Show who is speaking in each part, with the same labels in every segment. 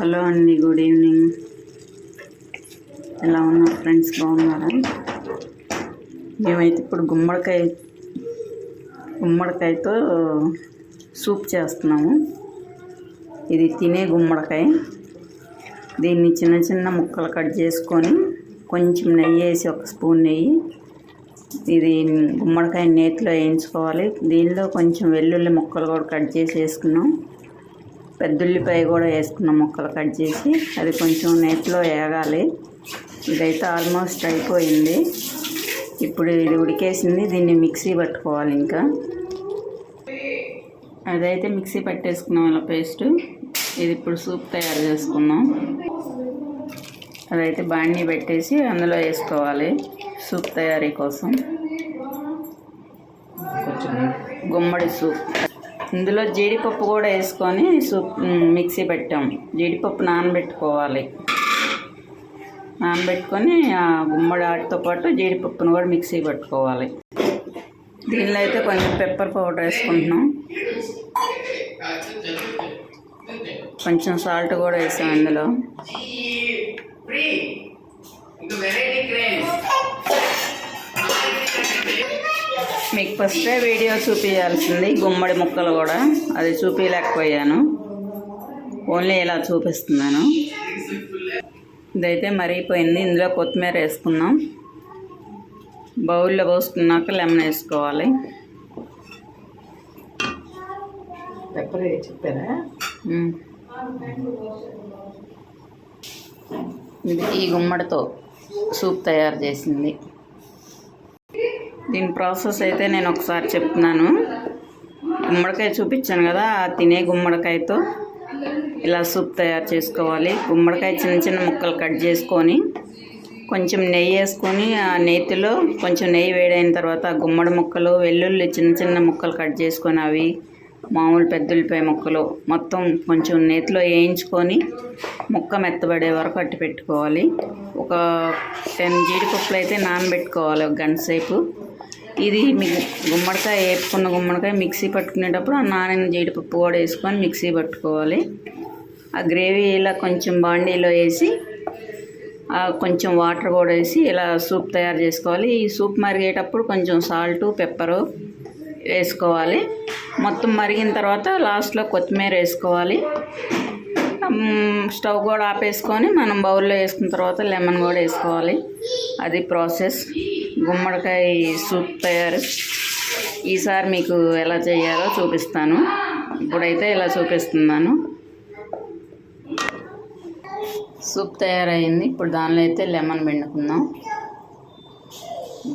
Speaker 1: Hello అండి good evening. ఎలా ఉన్నారు ఫ్రెండ్స్? బాగున్నారా? మేమైతే ఇప్పుడు గుమ్మడికాయ గుమ్మడికాయతో సూప్ చేస్తున్నాము. ఇది తినే గుమ్మడికాయ. దీన్ని చిన్న చిన్న ముక్కలు కట్ చేసుకొని కొంచెం నెయ్యి వేసి ఒక స్పూన్ నెయ్యి ఇది గుమ్మడికాయ నేతిలో వేయించుకోవాలి. దీనిలో కొంచెం వెల్లుల్లి ముక్కలు కూడా కట్ చేసి వేసుకున్నాం. పెద్దుల్లిపాయ కూడా వేసుకున్నాం ముక్కలు కట్ చేసి. అది కొంచెం నేతిలో వేగాలి. ఇదైతే ఆల్మోస్ట్ అయిపోయింది. ఇప్పుడు ఇది ఉడికేసింది. దీన్ని మిక్సీ పట్టుకోవాలి ఇంకా. అదైతే మిక్సీ పట్టేసుకున్నాం ఇలా పేస్ట్. ఇది ఇప్పుడు సూప్ తయారు చేసుకుందాం. అదైతే బాండీ పెట్టేసి అందులో వేసుకోవాలి సూప్ తయారీ కోసం. గుమ్మడి సూప్. ఇందులో జీడిపప్పు కూడా వేసుకొని సూప్ మిక్సీ పెట్టాం. జీడిపప్పు నానబెట్టుకోవాలి. నానబెట్టుకొని ఆ గుమ్మడి ఆటితో పాటు జీడిపప్పును కూడా మిక్సీ పెట్టుకోవాలి. దీనిలో అయితే కొంచెం పెప్పర్ పౌడర్ వేసుకుంటున్నాం. కొంచెం సాల్ట్ కూడా వేసాం ఇందులో. మీకు ఫస్టే వీడియో చూపించాల్సింది గుమ్మడి ముక్కలు కూడా. అది చూపించలేకపోయాను ఓన్లీ ఇలా చూపిస్తున్నాను. ఇదైతే మరిగిపోయింది. ఇందులో కొత్తిమీర వేసుకుందాం. బౌల్లో పోసుకున్నాక లెమన్ వేసుకోవాలి.
Speaker 2: పెప్పర్ చెప్పారా.
Speaker 1: ఇది ఈ గుమ్మడితో సూప్ తయారు చేసింది. దీని ప్రాసెస్ అయితే నేను ఒకసారి చెప్తున్నాను. గుమ్మడికాయ చూపించాను కదా ఆ తినే గుమ్మడికాయతో ఇలా సూప్ తయారు చేసుకోవాలి. గుమ్మడికాయ చిన్న చిన్న ముక్కలు కట్ చేసుకొని కొంచెం నెయ్యి వేసుకొని ఆ నేతిలో కొంచెం నెయ్యి వేడైన తర్వాత గుమ్మడి ముక్కలు వెల్లుల్లి చిన్న చిన్న ముక్కలు కట్ చేసుకొని అవి మామూలు పెద్దల్లిపాయ ముక్కలు మొత్తం కొంచెం నేతిలో వేయించుకొని ముక్క మెత్తబడే వరకు అట్టి పెట్టుకోవాలి. ఒక టెన్ జీడిపప్పులు అయితే నానబెట్టుకోవాలి ఒక గంట సేపు. ఇది గుమ్మడికాయ వేపుకున్న గుమ్మడికాయ మిక్సీ పట్టుకునేటప్పుడు ఆ నానిన జీడిపప్పు కూడా వేసుకొని మిక్సీ పట్టుకోవాలి. ఆ గ్రేవీ ఇలా కొంచెం బాండీలో వేసి ఆ కొంచెం వాటర్ కూడా వేసి ఇలా సూప్ తయారు చేసుకోవాలి. ఈ సూప్ మరిగేటప్పుడు కొంచెం సాల్ట్ పెప్పరు వేసుకోవాలి. మొత్తం మరిగిన తర్వాత లాస్ట్లో కొత్తిమీర వేసుకోవాలి. స్టవ్ కూడా ఆపేసుకొని మనం బౌల్లో వేసుకున్న తర్వాత లెమన్ కూడా వేసుకోవాలి. అది ప్రాసెస్. గుమ్మడికాయ సూప్ తయారు. ఈసారి మీకు ఎలా చేయాలో చూపిస్తాను. ఇప్పుడైతే ఇలా చూపిస్తున్నాను. సూప్ తయారైంది. ఇప్పుడు దానిలో అయితే లెమన్ పిండుకుందాం.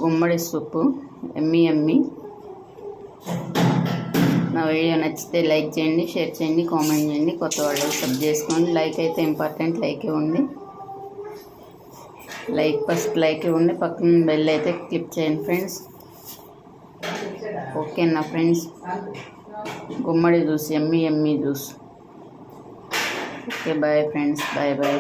Speaker 1: గుమ్మడి సూపు ఎమ్మి ఎమ్మి. నా వీడియో నచ్చితే లైక్ చేయండి షేర్ చేయండి కామెంట్ చేయండి. కొత్త వాళ్ళు సబ్ చేసుకోండి. లైక్ అయితే ఇంపార్టెంట్ లైక్ ఇవ్వండి లైక్ ఫస్ట్ లైక్ ఇవ్వండి పక్కన బెల్ అయితే క్లిక్ చేయండి ఫ్రెండ్స్ ఓకే నా ఫ్రెండ్స్ గుమ్మడి జ్యూస్ ఎమ్మి ఎమ్మి juice okay bye friends bye bye